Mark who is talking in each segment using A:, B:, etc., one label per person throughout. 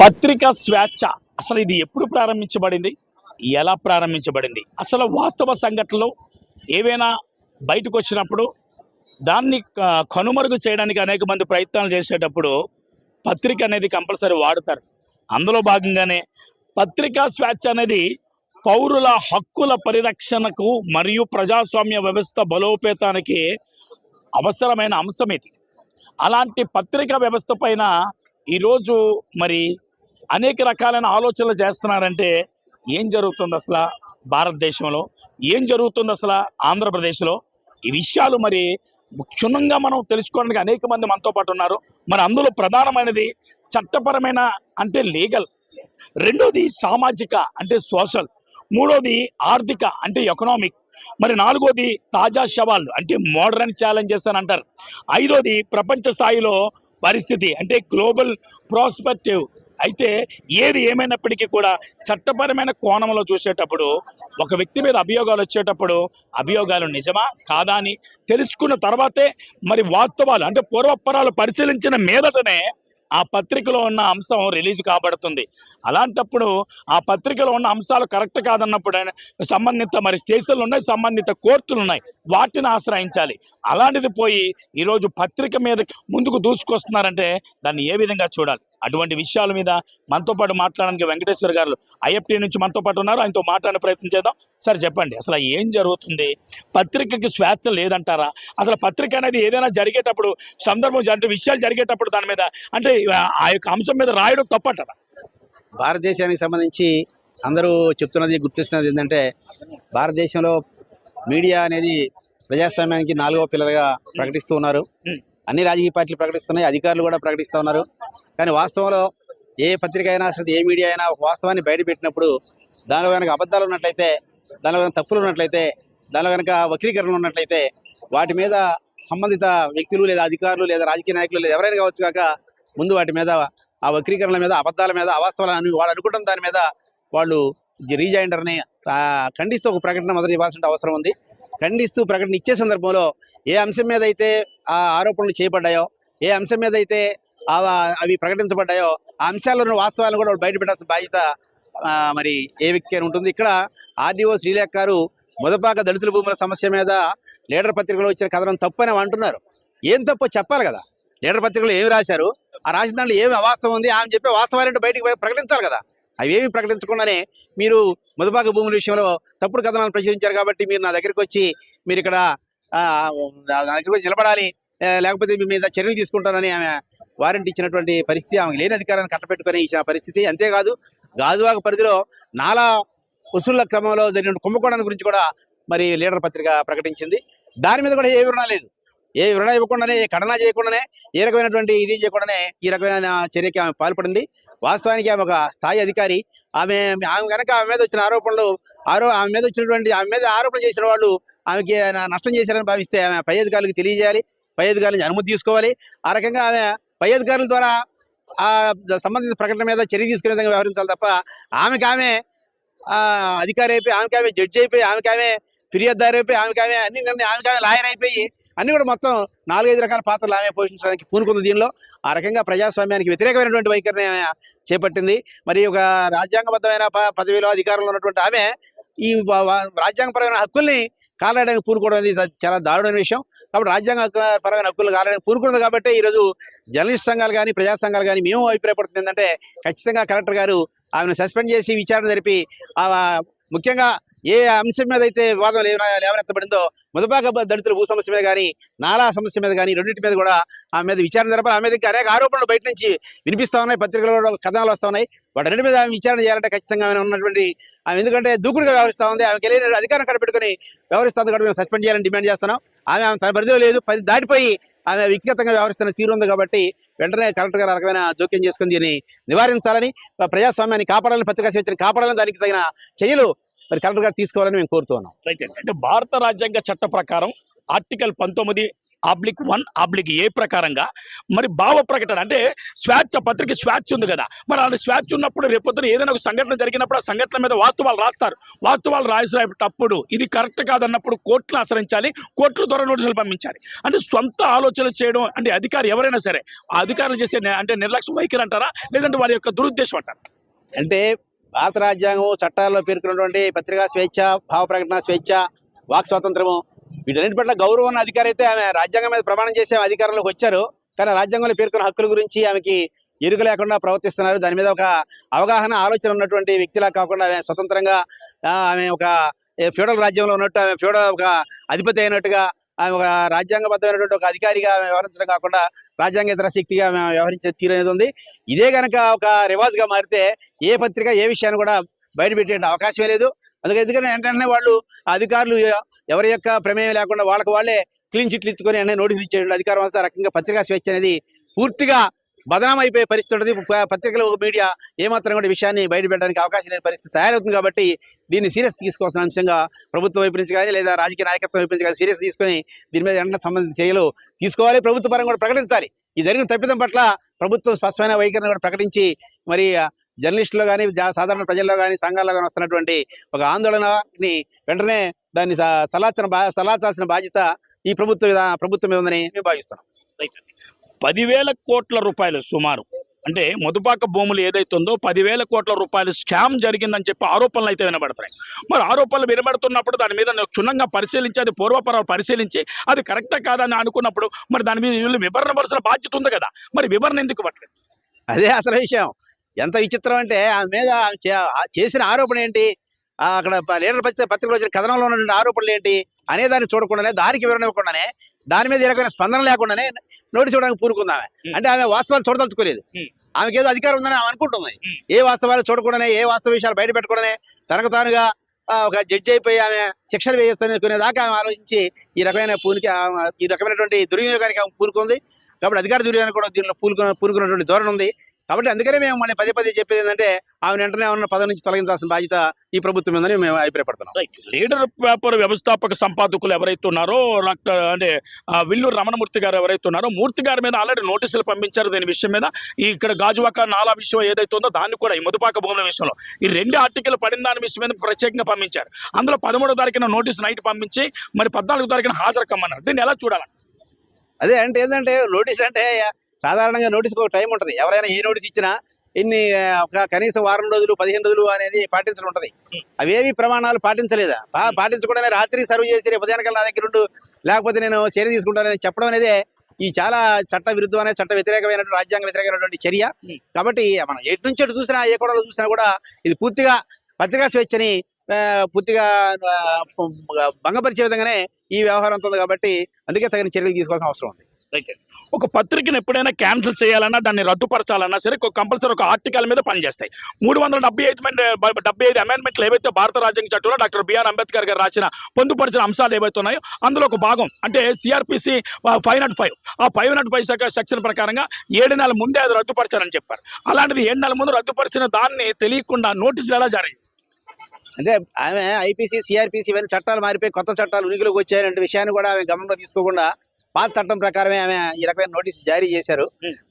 A: పత్రికా స్వేచ్ఛ. అసలు ఇది ఎప్పుడు ప్రారంభించబడింది? ఎలా ప్రారంభించబడింది? అసలు వాస్తవ సంఘటనలు ఏవైనా బయటకు వచ్చినప్పుడు దాన్ని కనుమరుగు చేయడానికి అనేక మంది ప్రయత్నాలు చేసేటప్పుడు పత్రిక అనేది కంపల్సరీ వాడుతారు. అందులో భాగంగానే పత్రికా స్వేచ్ఛ అనేది పౌరుల హక్కుల పరిరక్షణకు మరియు ప్రజాస్వామ్య వ్యవస్థ బలోపేతానికి అవసరమైన అంశం ఇది. అలాంటి పత్రికా వ్యవస్థ పైన ఈరోజు మరి అనేక రకాలైన ఆలోచనలు చేస్తున్నారంటే ఏం జరుగుతుంది అసలు భారతదేశంలో? ఏం జరుగుతుంది అసలు ఆంధ్రప్రదేశ్లో? ఈ విషయాలు మరి క్షుణ్ణంగా మనం తెలుసుకోవడానికి అనేక మంది మనతో పాటు ఉన్నారు. మరి అందులో ప్రధానమైనది చట్టపరమైన అంటే లీగల్. రెండోది సామాజిక అంటే సోషల్. మూడోది ఆర్థిక అంటే ఎకనామిక్. మరి నాలుగోది తాజా సవాళ్ళు అంటే మోడర్న్ ఛాలెంజెస్ అని అంటారు. ఐదోది ప్రపంచ స్థాయిలో పరిస్థితి. అంటే గ్లోబల్ ప్రాస్పెక్టివ్. అయితే ఏది ఏమైనప్పటికీ కూడా చట్టపరమైన కోణంలో చూసేటప్పుడు ఒక వ్యక్తి మీద అభియోగాలు వచ్చేటప్పుడు అభియోగాలు నిజమా? కాదా అని తెలుసుకున్న తర్వాతే మరి వాస్తవాలు అంటే పూర్వపరాలు పరిశీలించిన మీదటనే ఆ పత్రికలో ఉన్న అంశం రిలీజ్ కాబడుతుంది. అలాంటప్పుడు ఆ పత్రికలో ఉన్న అంశాలు కరెక్ట్ కాదన్నప్పుడు సంబంధిత మరి స్టేషన్లు ఉన్నాయి సంబంధిత కోర్టులు ఉన్నాయి వాటిని ఆశ్రయించాలి. అలాంటిది పోయి ఈరోజు పత్రిక మీద ముందుకు దూసుకొస్తున్నారంటే దాన్ని ఏ విధంగా చూడాలి? అటువంటి విషయాల మీద మనతో పాటు మాట్లాడడానికి వెంకటేశ్వర గారు ఐఎఫ్టీ నుంచి మనతో పాటు ఉన్నారు. ఆయనతో మాట్లాడే ప్రయత్నం చేద్దాం. సార్ చెప్పండి. అసలు ఏం జరుగుతుంది? పత్రికకి స్వేచ్ఛ లేదంటారా? అసలు పత్రిక అనేది ఏదైనా జరిగేటప్పుడు సందర్భం అంటే విషయాలు జరిగేటప్పుడు దాని మీద అంటే ఆ యొక్క అంశం మీద రాయడం తప్పంటారా?
B: భారతదేశానికి సంబంధించి అందరూ చెప్తున్నది గుర్తిస్తున్నది ఏంటంటే భారతదేశంలో మీడియా అనేది ప్రజాస్వామ్యానికి నాలుగవ పిల్లలుగా ప్రకటిస్తూ ఉన్నారు. అన్ని రాజకీయ పార్టీలు ప్రకటిస్తున్నాయి అధికారులు కూడా ప్రకటిస్తూ ఉన్నారు. కానీ వాస్తవంలో ఏ పత్రిక అయినా అసలు ఏ మీడియా అయినా ఒక వాస్తవాన్ని బయటపెట్టినప్పుడు దానిలో కనుక అబద్ధాలు ఉన్నట్లయితే దానిలో కనుక తప్పులు ఉన్నట్లయితే దానిలో కనుక వక్రీకరణలు ఉన్నట్లయితే వాటి మీద సంబంధిత వ్యక్తులు లేదా అధికారులు లేదా రాజకీయ నాయకులు లేదా ఎవరైనా కావచ్చు కాక ముందు వాటి మీద ఆ వక్రీకరణల మీద అబద్ధాల మీద అవాస్తవాలని వాళ్ళు అనుకుంటున్న దాని మీద వాళ్ళు రీజాయిండర్ని ఖండిస్తూ ఒక ప్రకటన మొదలు ఇవ్వాల్సిన అవసరం ఉంది. ఖండిస్తూ ప్రకటన ఇచ్చే సందర్భంలో ఏ అంశం మీద అయితే ఆ ఆరోపణలు చేయబడ్డాయో ఏ అంశం మీద అయితే అవి ప్రకటించబడ్డాయో ఆ అంశాలను వాస్తవాలను కూడా బయట బయటపెట్టాల్సిన బాధ్యత మరి ఏ వ్యక్తి అని ఉంటుంది. ఇక్కడ ఆర్డీఓ శ్రీలేఖ గారు మొదపాక దళితుల భూముల సమస్య మీద లీడర్ పత్రికలో వచ్చిన కథనం తప్పు అని అంటున్నారు. ఏం తప్పో చెప్పాలి కదా. లీడర్ పత్రికలో ఏమి రాశారు? ఆ రాసిన దాంట్లో ఏమి అవాస్తవం ఉంది? ఆమె చెప్పే వాస్తవాలంటే బయటికి ప్రకటించాలి కదా. అవేమి ప్రకటించకుండానే మీరు మొదపాక భూముల విషయంలో తప్పుడు కథనాలు ప్రచురించారు కాబట్టి మీరు నా దగ్గరికి వచ్చి మీరు ఇక్కడ నా దగ్గరికి వచ్చి నిలబడాలి లేకపోతే మీ మీద చర్యలు తీసుకుంటానని ఆమె వారెంట్ ఇచ్చినటువంటి పరిస్థితి ఆమెకు లేని అధికారాన్ని కట్టపెట్టుకొని ఇచ్చిన పరిస్థితి. అంతేకాదు గాజువాక పరిధిలో నాలా వసూళ్ళ క్రమంలో జరిగిన కుంభకోణాన్ని గురించి కూడా మరి లీడర్ పత్రిక ప్రకటించింది. దాని మీద కూడా ఏ వివరణ లేదు. ఏ వివరణ ఇవ్వకుండానే ఏ కడనా చేయకుండానే ఏ రకమైనటువంటి ఇది చేయకుండానే ఈ రకమైన చర్యకి ఆమె పాల్పడింది. వాస్తవానికి ఆమె ఒక స్థాయి అధికారి. ఆమె ఆమె కనుక ఆమె మీద వచ్చిన ఆరోపణలు ఆరో ఆమె మీద వచ్చినటువంటి ఆమె మీద ఆరోపణ చేసిన వాళ్ళు ఆమెకి నష్టం చేశారని భావిస్తే ఆమె పై అధికారులకు తెలియజేయాలి. పై అధికారుల నుంచి అనుమతి తీసుకోవాలి. ఆ రకంగా ఆమె పై అధికారుల ద్వారా ఆ సంబంధిత ప్రకటన మీద చర్య తీసుకునే విధంగా వ్యవహరించాలి తప్ప ఆమెకి ఆమె ఆ అధికారి అయిపోయి ఆమెకి ఆమె జడ్జి అయిపోయి ఆమెకి ఆమె ఫిర్యాదుదారు అయిపోయి ఆమెకి ఆమె అన్ని నిర్ణయం ఆమెకి ఆమె లాయర్ అయిపోయి అన్ని కూడా మొత్తం నాలుగైదు రకాల పాత్రలు ఆమె పోషించడానికి పూనుకుంది దీనిలో. ఆ రకంగా ప్రజాస్వామ్యానికి వ్యతిరేకమైనటువంటి వైఖరిని ఆమె చేపట్టింది. మరి ఒక రాజ్యాంగబద్ధమైన పదవిలో అధికారంలో ఉన్నటువంటి ఆమె ఈ రాజ్యాంగపరమైన హక్కుల్ని కాలడానికి పూనుకోవడం అనేది చాలా దారుణమైన విషయం. కాబట్టి రాజ్యాంగ హక్కు- పరమైన హక్కులు కాలడానికి పూనుకున్నది కాబట్టి ఈరోజు జర్నలిస్ట్ సంఘాలు కానీ ప్రజా సంఘాలు కానీ మేము అభిప్రాయపడుతుంది ఏంటంటే ఖచ్చితంగా కలెక్టర్ గారు ఆమెను సస్పెండ్ చేసి విచారణ జరిపి ఆ ముఖ్యంగా ఏ అంశం మీద అయితే వివాదం లేవ- లేవనెత్తబడిందో మొదపాక దళితుల భూ సమస్య మీద కానీ నాలా సమస్య మీద కానీ రెండింటి మీద కూడా ఆమె మీద విచారణ జరపాలి. ఆమె మీద అనేక ఆరోపణలు బయట నుంచి వినిపిస్తా ఉన్నాయి. పత్రికలు కూడా కథనాలు వస్తూ ఉన్నాయి. వాటి రెండు మీద ఆమె విచారణ చేయాలంటే ఖచ్చితంగా ఆమె ఉన్నటువంటి ఆమె ఎందుకంటే దూకుడుగా వ్యవహరిస్తా ఉంది. ఆమెకి వెళ్ళిన అధికారం కడపెట్టుకుని వ్యవహరిస్తుంది కూడా మేము సస్పెండ్ చేయాలని డిమాండ్ చేస్తున్నాం. ఆమె ఆమె తన పరిధిలో లేదు. పది దాటిపోయి ఆమె వ్యక్తిగతంగా వ్యవహరిస్తున్న తీరు ఉంది కాబట్టి వెంటనే కలెక్టర్ గారు రకమైన జోక్యం చేసుకుని దీన్ని నివారించాలని ప్రజాస్వామ్యాన్ని కాపాడాలని పత్రికా స్వేచ్ఛను కాపాడాలని దానికి తగిన చర్యలు మరి కలెక్టర్ గారు తీసుకోవాలని మేము కోరుతున్నాం
A: రైట్. అంటే భారత రాజ్యాంగ చట్ట ప్రకారం ఆర్టికల్ పంతొమ్మిది ఆబ్లిక్ వన్ ఆబ్లిక్ ఏ ప్రకారంగా మరి భావ ప్రకటన అంటే స్వేచ్ఛ పత్రిక స్వేచ్ఛ ఉంది కదా. మరి అలాంటి స్వేచ్ఛ ఉన్నప్పుడు రేపొద్దున ఏదైనా ఒక సంఘటన జరిగినప్పుడు ఆ సంఘటన మీద వాస్తవాలు రాస్తారు. వాస్తవాలు రాసేటప్పుడు ఇది కరెక్ట్ కాదన్నప్పుడు కోర్టును ఆశ్రయించాలి కోర్టుల ద్వారా నోటీసులు పంపించాలి. అంటే సొంత ఆలోచనలు చేయడం అంటే అధికారి ఎవరైనా సరే ఆ అధికారులు చేసే అంటే నిర్లక్ష్యం వైఖరి అంటారా? లేదంటే వారి యొక్క దురుద్దేశం అంటారా?
B: అంటే భారత రాజ్యాంగం చట్టాల్లో పేర్కొన్నటువంటి పత్రికా స్వేచ్ఛ భావ ప్రకటన స్వేచ్ఛ వాక్ స్వాతంత్రము వీటన్నిటి పట్ల గౌరవం ఉన్న అధికారి అయితే ఆమె రాజ్యాంగం మీద ప్రమాణం చేసి ఆమె అధికారంలోకి వచ్చారు. కానీ రాజ్యాంగంలో పేర్కొన్న హక్కుల గురించి ఆమెకి ఎరుక లేకుండా ప్రవర్తిస్తున్నారు. దాని మీద ఒక అవగాహన ఆలోచన ఉన్నటువంటి వ్యక్తిలా కాకుండా ఆమె స్వతంత్రంగా ఆ, ఆమె ఒక ఫ్యూడల్ రాజ్యంలో ఉన్నట్టు ఆమె ఫ్యూడల్ ఒక అధిపతి అయినట్టుగా ఆమె ఒక రాజ్యాంగబద్ధమైనటువంటి ఒక అధికారిగా ఆమె వ్యవహరించడం కాకుండా రాజ్యాంగేతర శక్తిగా ఆమె వ్యవహరించే తీరు అనేది ఉంది. ఇదే కనుక ఒక రివాజ్గా మారితే ఏ పత్రిక ఏ విషయాన్ని కూడా బయట పెట్టే అవకాశమే లేదు. అందుకే ఎందుకంటే వెంటనే వాళ్ళు అధికారులు ఎవరి యొక్క ప్రమేయం లేకుండా వాళ్ళకి వాళ్ళే క్లీన్ చిట్లు ఇచ్చుకొని అన్నీ నోటీసులు ఇచ్చేయడం అధికారం వస్తే రకంగా పత్రికా స్వేచ్ఛ అనేది పూర్తిగా బదనాం అయిపోయే పరిస్థితి ఉంటుంది. పత్రికలు మీడియా ఏమాత్రం కూడా విషయాన్ని బయట పెట్టడానికి అవకాశం లేని పరిస్థితి తయారవుతుంది కాబట్టి దీన్ని సీరియస్ తీసుకోవాల్సిన అంశంగా ప్రభుత్వం వైపు నుంచి కానీ లేదా రాజకీయ నాయకత్వం వైపు నుంచి కానీ సీరియస్ తీసుకొని దీని మీద వెంటనే సంబంధించిన చర్యలు తీసుకోవాలి. ప్రభుత్వ పరంగా కూడా ప్రకటించాలి. ఈ జరిగిన తప్పిదం పట్ల ప్రభుత్వం స్పష్టమైన వైఖరిని కూడా ప్రకటించి మరి జర్నలిస్టులో కానీ సాధారణ ప్రజల్లో కానీ సంఘాల్లో కానీ వస్తున్నటువంటి ఒక ఆందోళనని వెంటనే దాన్ని స- సలాల్సిన బా సలాచాల్సిన బాధ్యత ఈ ప్రభుత్వ ప్రభుత్వం మీద ఉందని మేము భావిస్తున్నాం.
A: పదివేల కోట్ల రూపాయలు సుమారు. అంటే మధుపాక భూములు ఏదైతుందో పదివేల కోట్ల రూపాయలు స్కామ్ జరిగిందని చెప్పి ఆరోపణలు అయితే వినబడుతున్నాయి. మరి ఆరోపణలు వినబడుతున్నప్పుడు దాని మీద క్షుణ్ణంగా పరిశీలించి అది పూర్వపరాలు పరిశీలించి అది కరెక్టా కాదని అనుకున్నప్పుడు మరి దాని మీద వీళ్ళు వివరణ బాధ్యత ఉంది కదా. మరి వివరణ ఎందుకు ఇవ్వట్లేదు?
B: అదే అసలు విషయం. ఎంత విచిత్రం అంటే ఆమె మీద చేసిన ఆరోపణ ఏంటి? అక్కడ లీడర్ పత్రిక పత్రికలో వచ్చిన కథనంలో ఉన్నటువంటి ఆరోపణలు ఏంటి? అనే దాన్ని చూడకుండానే దానికి వివరణ ఇవ్వకుండానే దాని మీద ఏ రకమైన స్పందన లేకుండానే నోటీస్ ఇవ్వడానికి
A: Hmm.
B: అంటే ఆమె వాస్తవాలు చూడదలుచుకోలేదు. ఆమెకి ఏదో అధికారం ఉందని ఆమె అనుకుంటుంది. ఏ వాస్తవాలు చూడకుండానే ఏ వాస్తవ విషయాలు బయట పెట్టకుండానే తనకు తానుగా ఒక జడ్జి అయిపోయి ఆమె శిక్షలు వేయొచ్చు దాకా ఆమె ఆలోచించి ఈ రకమైన పూనికి ఈ రకమైనటువంటి దుర్వినియోగానికి ఆమె పూనుకుంది. కాబట్టి అధికార దుర్వినియోగం కూడా దీనిలో పూనుకున్న పూనుకున్నటువంటి ధోరణి ఉంది. కాబట్టి అందుకనే మేము మళ్ళీ పదే పదే చెప్పేది ఏంటంటే ఆమె వెంటనే ఉన్న పదవి నుంచి తొలగించాల్సిన బాధ్యత ఈ ప్రభుత్వం ఉందని మేము అభిప్రాయపడుతున్నాం.
A: లీడర్ పేపర్ వ్యవస్థాపక సంపాదకులు ఎవరైతే ఉన్నారో డాక్టర్ అంటే ఆ, విల్లూరు రమణమూర్తి గారు ఎవరైతే ఉన్నారో మూర్తి గారి మీద ఆల్రెడీ నోటీసులు పంపించారు దీని విషయం మీద. ఈ ఇక్కడ గాజువాక నాలా విషయం ఏదైతే ఉందో దాన్ని కూడా ఈ మధుపాక భూముల విషయంలో. ఈ రెండు ఆర్టికల్ పడిన దాని విషయం మీద ప్రత్యేకంగా పంపించారు. అందులో పదమూడో తారీఖున నోటీస్ నైట్ పంపించి మరి పద్నాలుగో తారీఖున హాజరు కమ్మన్నారు. దీన్ని ఎలా చూడాలి?
B: అదే అంటే ఏంటంటే నోటీస్ అంటే సాధారణంగా నోటీస్కి ఒక టైం ఉంటుంది. ఎవరైనా ఏ నోటీస్ ఇచ్చినా ఇన్ని ఒక కనీసం వారం రోజులు పదిహేను రోజులు అనేది పాటించడం ఉంటుంది. అవేవి ప్రమాణాలు పాటించలేదా? పా- పాటించకుండానే రాత్రి సర్వ్ చేసి రేపు ఉదయానికల్లా నా దగ్గర ఉండు లేకపోతే నేను చర్య తీసుకుంటానని చెప్పడం అనేది ఈ చాలా చట్ట విరుద్ధమైన చట్ట వ్యతిరేకమైనటువంటి రాజ్యాంగ వ్యతిరేకమైనటువంటి చర్య. కాబట్టి మనం ఎటు నుంచి ఎటు చూసినా ఏ కొడలో చూసినా కూడా ఇది పూర్తిగా పత్రికా స్వేచ్ఛని పూర్తిగా భంగపరిచే విధంగానే ఈ వ్యవహారం ఉంటుంది కాబట్టి అందుకే తగిన చర్యలు తీసుకోవాల్సిన అవసరం ఉంది.
A: ఒక పత్రికను ఎప్పుడైనా క్యాన్సిల్ చేయాలన్నా దాన్ని రద్దుపరచాలన్నా సరే కంపల్సరీ ఒక ఆర్టికల్ మీద పనిచేస్తాయి. మూడు వందల డెబ్బై ఐదు మంది- డెబ్బై ఐదు అమెండ్మెంట్లు ఏవైతే భారత రాజ్యాంగ చట్టంలో డాక్టర్ బిఆర్ అంబేద్కర్ గారు రాసిన పొందుపరిచిన అంశాలు ఏవైతే ఉన్నాయో అందులో ఒక భాగం అంటే సిఆర్పిసి ఫైవ్ నాట్ ఫైవ్ ఆ ఫైవ్ నాట్ ఫైవ్ సెక్షన్ ప్రకారంగా ఏడు నెలల ముందే అది రద్దుపరచారని చెప్పారు. అలాంటిది ఏడు నెలల ముందు రద్దుపరిచిన దాన్ని తెలియకుండా నోటీసులు ఎలా జారీ
B: అంటే ఆమె ఐపీసీ సిఆర్పిసి ఇవన్నీ చట్టాలు మారిపోయి కొత్త చట్టాలు ఉనికిలోకి వచ్చాయనే విషయాన్ని కూడా ఆమె గమనంలో తీసుకోకుండా పాత చట్టం ప్రకారమే ఆమె ఈ రకమైన నోటీస్ జారీ చేశారు.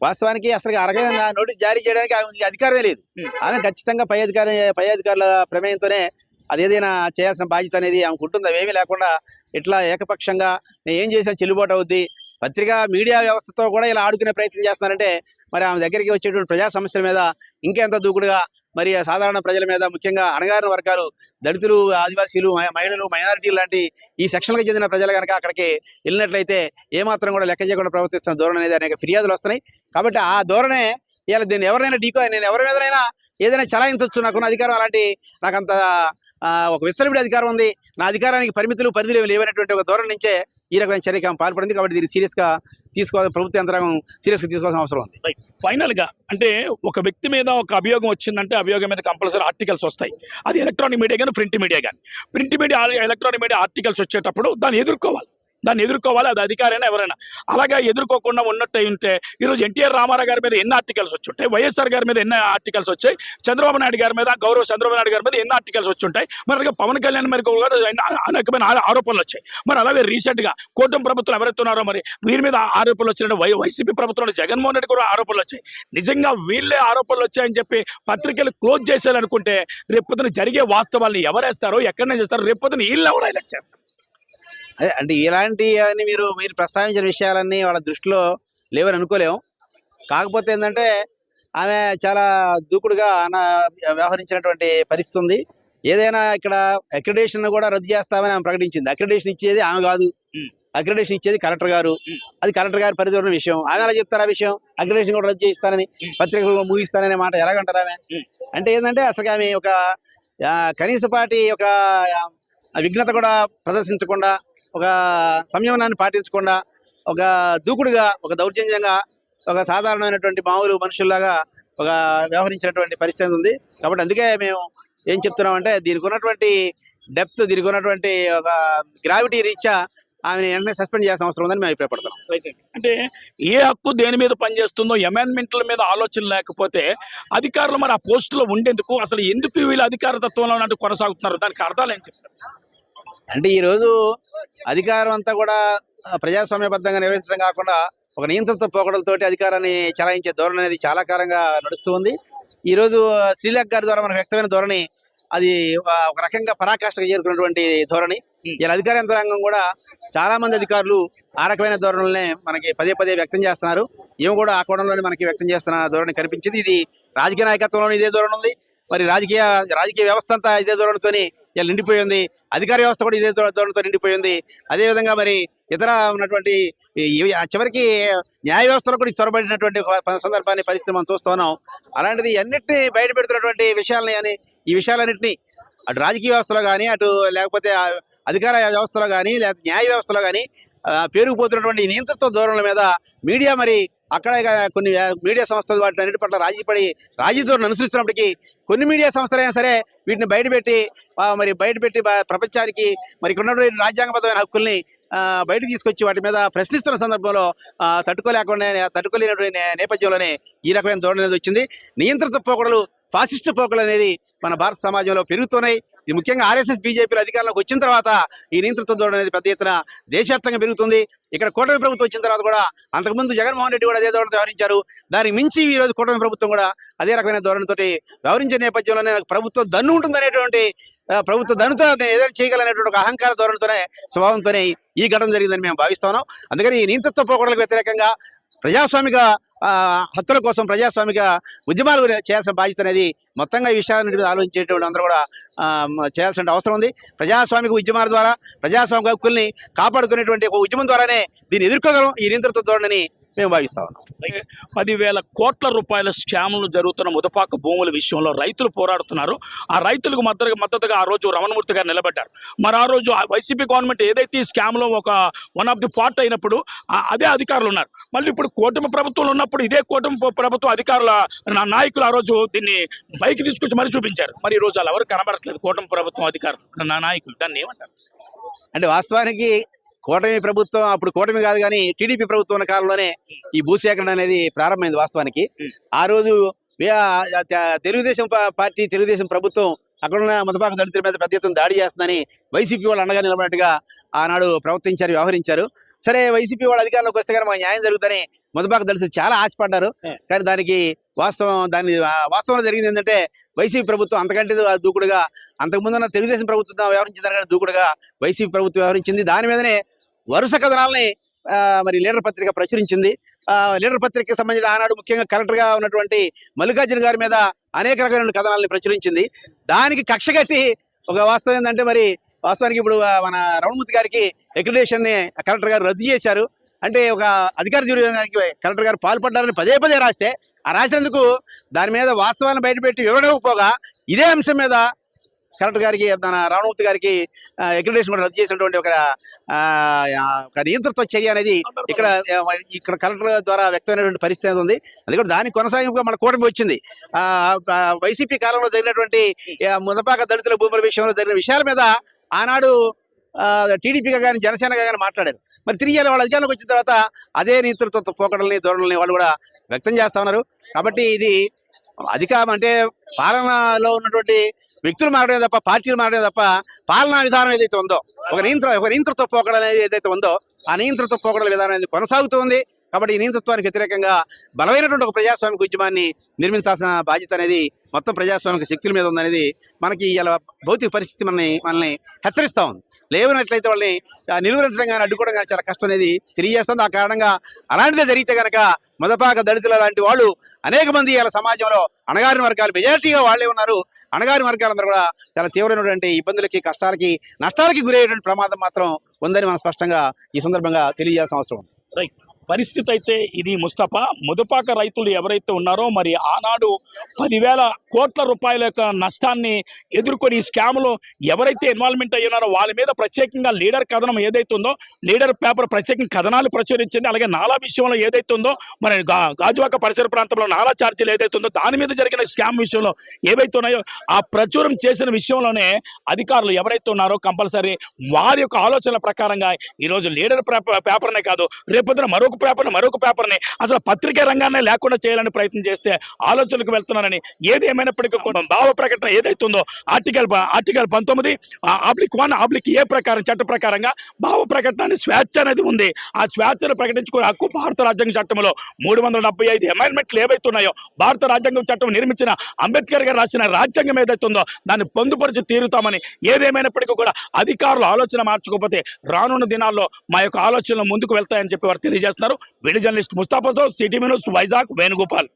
B: వాస్తవానికి అసలు ఆ రకమైన నోటీస్ జారీ చేయడానికి ఆమెకి అధికారమే లేదు. ఆమె ఖచ్చితంగా పై అధికారి పై అధికారుల ప్రమేయంతోనే అదేదైనా చేయాల్సిన బాధ్యత అనేది ఆమెకు ఉంటుంది అవేమీ లేకుండా ఇట్లా ఏకపక్షంగా నేను ఏం చేసినా చెల్లుబాటు అవుద్ది పత్రికా మీడియా వ్యవస్థతో కూడా ఇలా ఆడుకునే ప్రయత్నం చేస్తున్నారంటే మరి ఆమె దగ్గరికి వచ్చేటువంటి ప్రజా సమస్యల మీద ఇంకెంత దూకుడుగా మరి సాధారణ ప్రజల మీద ముఖ్యంగా అణగారిన వర్గాలు దళితులు ఆదివాసీలు మహిళలు మైనారిటీలు లాంటి ఈ సెక్షన్లకు చెందిన ప్రజలు కనుక అక్కడికి వెళ్ళినట్లయితే ఏమాత్రం కూడా లెక్క చేయకుండా ప్రవర్తిస్తున్న ధోరణి అనేది అనేక ఫిర్యాదులు వస్తున్నాయి. కాబట్టి ఆ ధోరణే ఇలా దీన్ని ఎవరైనా డీకో నేను ఎవరి మీదనైనా ఏదైనా చలాయించవచ్చు నాకున్న అధికారం అలాంటి నాకంత ఒక విచ్చలవిడి అధికారం ఉంది. నా అధికారానికి పరిమితులు పరిధులు ఏమీ లేవనేటువంటి ఒక ధోరణి నుంచే ఈ రకమైన చర్యకి ఆమె పాల్పడింది. కాబట్టి దీన్ని సీరియస్గా తీసుకోవాలి ప్రభుత్వ యంత్రాంగం సీరియస్గా తీసుకోవాల్సిన అవసరం ఉంది.
A: ఫైనల్గా అంటే ఒక వ్యక్తి మీద ఒక అభియోగం వచ్చిందంటే అభియోగం మీద కంపల్సరీ ఆర్టికల్స్ వస్తాయి. అది ఎలక్ట్రానిక్ మీడియా కానీ ప్రింట్ మీడియా కానీ print media electronic media articles వచ్చేటప్పుడు దాన్ని ఎదుర్కోవాలి. దాన్ని ఎదుర్కోవాలి అది అధికారైనా ఎవరైనా. అలాగే ఎదుర్కోకుండా ఉన్నట్టు ఉంటే ఈరోజు ఎన్టీఆర్ రామారావు గారి మీద ఎన్ని ఆర్టికల్స్ వచ్చి ఉంటాయి వైఎస్ఆర్ గారి మీద ఎన్ని ఆర్టికల్స్ వచ్చాయి? చంద్రబాబు నాయుడు గారి మీద గౌరవ చంద్రబాబు నాయుడు గారి మీద ఎన్ని ఆర్టికల్స్ వచ్చి ఉంటాయి మరి అలాగే పవన్ కళ్యాణ్ మరి అనేకమైన ఆ- ఆరోపణలు వచ్చాయి. మరి అలాగే రీసెంట్గా కూటమి ప్రభుత్వం ఎవరైతే ఉన్నారో మరి వీరి మీద ఆరోపణలు వచ్చినట్టు వై వైసీపీ ప్రభుత్వంలో జగన్మోహన్ రెడ్డి కూడా ఆరోపణలు వచ్చాయి. నిజంగా వీళ్ళే ఆరోపణలు వచ్చాయని చెప్పి పత్రికలు క్లోజ్ చేసేయాలనుకుంటే రేపొద్దున జరిగే వాస్తవాల్ని ఎవరేస్తారో ఎక్కడి నుంచి చేస్తారో రేపొద్దున వీళ్ళు ఎవరైనా చేస్తారు.
B: అదే అంటే ఇలాంటి అన్ని మీరు మీరు ప్రస్తావించిన విషయాలన్నీ వాళ్ళ దృష్టిలో లేవని అనుకోలేము కాకపోతే ఏంటంటే ఆమె చాలా దూకుడుగా ఆన వ్యవహరించినటువంటి పరిస్థితి ఉంది ఏదైనా ఇక్కడ అక్రిడేషన్ కూడా రద్దు చేస్తామని ఆమె ప్రకటించింది అక్రిడేషన్ ఇచ్చేది ఆమె కాదు. అక్రిడేషన్ ఇచ్చేది కలెక్టర్ గారు. అది కలెక్టర్ గారి పరిధిలో విషయం ఆమె అలా చెప్తారు ఆ విషయం అక్రిడేషన్ కూడా రద్దు చేయిస్తానని. పత్రికలు ముగిస్తాననే మాట ఎలాగంటారు ఆమె. అంటే ఏంటంటే అసలు ఆమె ఒక కనీసపాటి ఒక విఘ్నత కూడా ప్రదర్శించకుండా ఒక సంయమనాన్ని పాటించకుండా ఒక దూకుడుగా ఒక దౌర్జన్యంగా ఒక సాధారణమైనటువంటి మామూలు మనుషుల్లాగా ఒక వ్యవహరించినటువంటి పరిస్థితి ఉంది. కాబట్టి అందుకే మేము ఏం చెప్తున్నామంటే దీనికి ఉన్నటువంటి డెప్త్ దీనికి ఉన్నటువంటి ఒక గ్రావిటీ రీత్యా ఆమెను వెంటనే సస్పెండ్ చేయాల్సిన అవసరం ఉందని మేము అభిప్రాయపడతాం.
A: అంటే ఏ హక్కు దేని మీద పనిచేస్తుందో అమెండ్మెంట్ల మీద ఆలోచన లేకపోతే అధికారులు మరి ఆ పోస్టులో ఉండేందుకు అసలు ఎందుకు వీళ్ళు అధికార తత్వంలో ఉన్నట్టు కొనసాగుతున్నారు? దానికి అర్థాలు ఏం చెప్తారు?
B: అంటే ఈరోజు అధికారం అంతా కూడా ప్రజాస్వామ్యబద్ధంగా నిర్వహించడం కాకుండా ఒక నియంత్రిత పోకడలతోటి అధికారాన్ని చలాయించే ధోరణి అనేది చాలా కాలంగా నడుస్తూ ఉంది. ఈరోజు శ్రీలేఖ గారి ద్వారా మనకు వ్యక్తమైన ధోరణి అది ఒక రకంగా పరాకాష్ఠకు చేరుకున్నటువంటి ధోరణి. ఇలా అధికార యంత్రాంగం కూడా చాలా మంది అధికారులు ఆ రకమైన ధోరణులనే మనకి పదే పదే వ్యక్తం చేస్తున్నారు. ఏమి కూడా ఆ కోణంలోనే మనకి వ్యక్తం చేస్తున్న ధోరణి కనిపించింది. ఇది రాజకీయ నాయకత్వంలో ఇదే ధోరణి ఉంది. మరి రాజకీయ రాజకీయ వ్యవస్థ అంతా ఇదే ధోరణితో ఇలా నిండిపోయి ఉంది అధికార వ్యవస్థ కూడా ఇదే ధోరణితో నిండిపోయి ఉంది అదేవిధంగా మరి ఇతర ఉన్నటువంటి ఆ చివరికి న్యాయ వ్యవస్థలో కూడా చొరబడినటువంటి సందర్భాన్ని పరిస్థితి మనం చూస్తున్నాం అలాంటిది అన్నింటినీ బయట పెడుతున్నటువంటి విషయాలని అని ఈ విషయాలన్నింటినీ అటు రాజకీయ వ్యవస్థలో కానీ అటు లేకపోతే అధికార వ్యవస్థలో కానీ లేకపోతే న్యాయ వ్యవస్థలో కానీ పేరుకుపోతున్నటువంటి నియంతృత్వ ధోరణుల మీద మీడియా మరి అక్కడ కొన్ని మీడియా సంస్థలు వాటి అన్నిటి పట్ల రాజీపడి రాజీ ధోరణి అనుసరిస్తున్నప్పటికీ కొన్ని మీడియా సంస్థలైనా సరే వీటిని బయటపెట్టి మరి బయటపెట్టి ప్రపంచానికి మరి ఉన్నటువంటి రాజ్యాంగబద్ధమైన హక్కుల్ని బయటకు తీసుకొచ్చి వాటి మీద ప్రశ్నిస్తున్న సందర్భంలో తట్టుకోలేకుండా తట్టుకోలేనటువంటి నేపథ్యంలోనే ఈ రకమైన ధోరణి అనేది వచ్చింది. నియంత్రిత పోకడలు ఫాసిస్ట్ పోకడలు అనేది మన భారత సమాజంలో పెరుగుతున్నాయి. ఇది ముఖ్యంగా ఆర్ఎస్ఎస్ బీజేపీ అధికారంలోకి వచ్చిన తర్వాత ఈ నియంతృత్వ ధోరణి అనేది పెద్ద ఎత్తున దేశవ్యాప్తంగా పెరుగుతుంది. ఇక్కడ కూటమి ప్రభుత్వం వచ్చిన తర్వాత కూడా అంతకుముందు జగన్మోహన్ రెడ్డి కూడా అదే ధోరణితో వ్యవహరించారు. దానికి మించి ఈ రోజు కూటమి ప్రభుత్వం కూడా అదే రకమైన ధోరణితోటి వ్యవహరించే నేపథ్యంలోనే నాకు ప్రభుత్వం దన్ను ఉంటుందనేటువంటి ప్రభుత్వ దన్నుతో నేను ఏదైనా చేయగలనేటువంటి ఒక అహంకార ధోరణితోనే స్వభావంతోనే ఈ ఘటన జరిగిందని మేము భావిస్తున్నాం అందుకని ఈ నియంతృత్వ పోకడలకు వ్యతిరేకంగా ప్రజాస్వామిక ఆ, హక్కుల కోసం ప్రజాస్వామిక ఉద్యమాలు చేయాల్సిన బాధ్యత అనేది మొత్తంగా ఈ విషయాన్ని మీద ఆలోచించేటువంటి అందరూ కూడా చేయాల్సిన అవసరం ఉంది. ప్రజాస్వామిక ఉద్యమాల ద్వారా ప్రజాస్వామిక హక్కుల్ని కాపాడుకునేటువంటి ఒక ఉద్యమం ద్వారానే దీన్ని ఎదుర్కోగలం. ఈ నియంత్రిత ధోరణిని మేము భావిస్తా ఉన్నాం.
A: పదివేల కోట్ల రూపాయల స్కాములు జరుగుతున్న ముదపాక భూముల విషయంలో రైతులు పోరాడుతున్నారు. ఆ రైతులకు మద్దతుగా మద్దతుగా ఆ రోజు రమణమూర్తి గారు నిలబడ్డారు. మరి ఆ రోజు వైసీపీ గవర్నమెంట్ ఏదైతే ఈ స్కామ్లో ఒక వన్ ఆఫ్ ది పార్ట్ అయినప్పుడు అదే అధికారులు ఉన్నారు. మళ్ళీ ఇప్పుడు కూటమి ప్రభుత్వంలో ఉన్నప్పుడు ఇదే కూటమి ప్ర- ప్రభుత్వ అధికారుల నాయకులు ఆ రోజు దీన్ని పైకి తీసుకొచ్చి మరీ చూపించారు. మరి ఈ రోజు అలా ఎవరు కనబడట్లేదు కూటమి ప్రభుత్వం అధికారులు నా నాయకులు. దాన్ని ఏమంటారు?
B: అంటే వాస్తవానికి కూటమి ప్రభుత్వం అప్పుడు కూటమి కాదు కానీ టీడీపీ ప్రభుత్వం ఉన్న కాలంలోనే ఈ భూసేకరణ అనేది ప్రారంభమైంది వాస్తవానికి. ఆ రోజు తెలుగుదేశం పార్టీ తెలుగుదేశం ప్రభుత్వం అక్కడున్న మతపాక దళితుల మీద పెద్ద ఎత్తున దాడి చేస్తుందని వైసీపీ వాళ్ళు అండగా నిలబడినట్టుగా ఆనాడు ప్రవర్తించారు వ్యవహరించారు సరే వైసీపీ వాళ్ళ అధికారంలోకి వస్తే కనుక మాకు న్యాయం జరుగుతుందని మతపాక దళితులు చాలా ఆశపడ్డారు. కానీ దానికి వాస్తవం దాని వాస్తవంలో జరిగింది ఏంటంటే వైసీపీ ప్రభుత్వం అంతకంటే దూకుడుగా అంతకుముందున్న తెలుగుదేశం ప్రభుత్వం వ్యవహరించిన దానికంటే దూకుడుగా వైసీపీ ప్రభుత్వం వ్యవహరించింది. దాని మీదనే వరుస కథనాలని మరి లీడర్ పత్రిక ప్రచురించింది. లీడర్ పత్రికకి సంబంధించిన ఆనాడు ముఖ్యంగా కలెక్టర్గా ఉన్నటువంటి మల్లికార్జున గారి మీద అనేక రకమైన కథనాలని ప్రచురించింది. దానికి కక్ష కట్టి ఒక వాస్తవం ఏంటంటే మరి వాస్తవానికి ఇప్పుడు మన రమణమూర్తి గారికి అక్రిడేషన్ని కలెక్టర్ గారు రద్దు చేశారు. అంటే ఒక అధికార దుర్వినియోగానికి కలెక్టర్ గారు పాల్పడ్డారని పదే పదే రాస్తే ఆ రాసినందుకు దాని మీద వాస్తవాన్ని బయటపెట్టి వివరణ ఇవ్వకపోగా ఇదే అంశం మీద కలెక్టర్ గారికి మన రామమూర్తి గారికి అక్రిడేషన్ కూడా రద్దు చేసినటువంటి ఒక ఆ, ఒక నియంతృత్వ చర్య అనేది ఇక్కడ ఇక్కడ కలెక్టర్ ద్వారా వ్యక్తమైనటువంటి పరిస్థితి అనేది ఉంది. అది కూడా దాని కొనసాగింపుగా మన కూటమి వచ్చింది. వైసీపీ కాలంలో జరిగినటువంటి ముదపాక దళితుల భూముల విషయంలో జరిగిన విషయాల మీద ఆనాడు టీడీపీగా కానీ జనసేనగా కానీ మాట్లాడారు. మరి తిరిగి వాళ్ళ అధికారంలోకి వచ్చిన తర్వాత అదే నేతృత్వ పోకడల్ని ధోరణుల్ని వాళ్ళు కూడా వ్యక్తం చేస్తా ఉన్నారు. కాబట్టి ఇది అధికారం అంటే పాలనలో ఉన్నటువంటి వ్యక్తులు మారడమే తప్ప పార్టీలు మారడమే తప్ప పాలనా విధానం ఏదైతే ఉందో ఒక నియంత్ర ఒక నియంతృత్వ పోకడ అనేది ఏదైతే ఉందో ఆ నియంతృత్వ పోకడల విధానం అనేది కొనసాగుతుంది కాబట్టి ఈ నియంతృత్వానికి వ్యతిరేకంగా బలమైనటువంటి ఒక ప్రజాస్వామిక ఉద్యమాన్ని నిర్మించాల్సిన బాధ్యత అనేది మొత్తం ప్రజాస్వామిక శక్తుల మీద ఉందనేది మనకి ఇలా భౌతిక పరిస్థితి మనల్ని మనల్ని హెచ్చరిస్తూ ఉంది. లేవనట్లయితే వాళ్ళని నిలువరించడం కానీ అడ్డుకోవడం కానీ చాలా కష్టం అనేది తెలియజేస్తుంది. ఆ కారణంగా అలాంటిదే జరిగితే కనుక మొదపాక దళితుల లాంటి వాళ్ళు అనేక మంది ఇలా సమాజంలో అణగారిన వర్గాలు మెజార్టీగా వాళ్ళే ఉన్నారు. అణగారిన వర్గాలందరూ కూడా చాలా తీవ్రమైనటువంటి ఇబ్బందులకి కష్టాలకి నష్టాలకి గురయ్యేటువంటి ప్రమాదం మాత్రం ఉందని మనం స్పష్టంగా ఈ సందర్భంగా తెలియజేయాల్సిన అవసరం ఉంది.
A: రైట్ పరిస్థితి అయితే ఇది ముస్తఫా. ముదపాక రైతులు ఎవరైతే ఉన్నారో మరి ఆనాడు పదివేల కోట్ల రూపాయల యొక్క నష్టాన్ని ఎదుర్కొని ఈ స్కామ్లో ఎవరైతే ఇన్వాల్వ్మెంట్ అయ్యున్నారో వాళ్ళ మీద ప్రత్యేకంగా లీడర్ కథనం ఏదైతే ఉందో లీడర్ పేపర్ ప్రత్యేకంగా కథనాలు ప్రచురించింది అలాగే నాలా విషయంలో ఏదైతే ఉందో మరి గా- గాజువాక పరిసర ప్రాంతంలో నాలా ఛార్జీలు ఏదైతే ఉందో దాని మీద జరిగిన స్కామ్ విషయంలో ఏవైతే ఉన్నాయో ఆ ప్రచురం చేసిన విషయంలోనే అధికారులు ఎవరైతే ఉన్నారో కంపల్సరీ వారి యొక్క ఆలోచనల ప్రకారంగా ఈరోజు లీడర్ పేపర్నే కాదు రేపొద్దున మరొక పేపర్ని మరొక పేపర్ని అసలు పత్రికా రంగాన్ని లేకుండా చేయాలని ప్రయత్నం చేస్తే ఆలోచనలకు వెళ్తున్నారని ఏది ఏమైనప్పటికీ భావ ప్రకటన ఏదైతే ఉందో ఆర్టికల్ ఆర్టికల్ పంతొమ్మిది ఆబ్లిక్ వన్ ఆబ్లిక్ ఏ ప్రకారం చట్ట ప్రకారంగా భావ ప్రకటన స్వేచ్ఛ అనేది ఉంది. ఆ స్వేచ్ఛను ప్రకటించుకునే హక్కు భారత రాజ్యాంగ చట్టంలో మూడు వందల డెబ్బై ఐదు అమెండ్మెంట్లు ఏవైతే ఉన్నాయో భారత రాజ్యాంగం చట్టం నిర్మించిన అంబేద్కర్ గారు రాసిన రాజ్యాంగం ఏదైతే ఉందో దాన్ని పొందుపరిచి తీరుతామని ఏదేమైనప్పటికీ కూడా అధికారులు ఆలోచన మార్చుకోకపోతే రానున్న దినాల్లో మా యొక్క ఆలోచనలు ముందుకు వెళ్తాయని చెప్పి వారు తెలియజేస్తున్నారు. చేస్తారు. వీడియో జర్నలిస్ట్ ముస్తాఫాతో సిటీ న్యూస్ వైజాగ్ వేణుగోపాల్.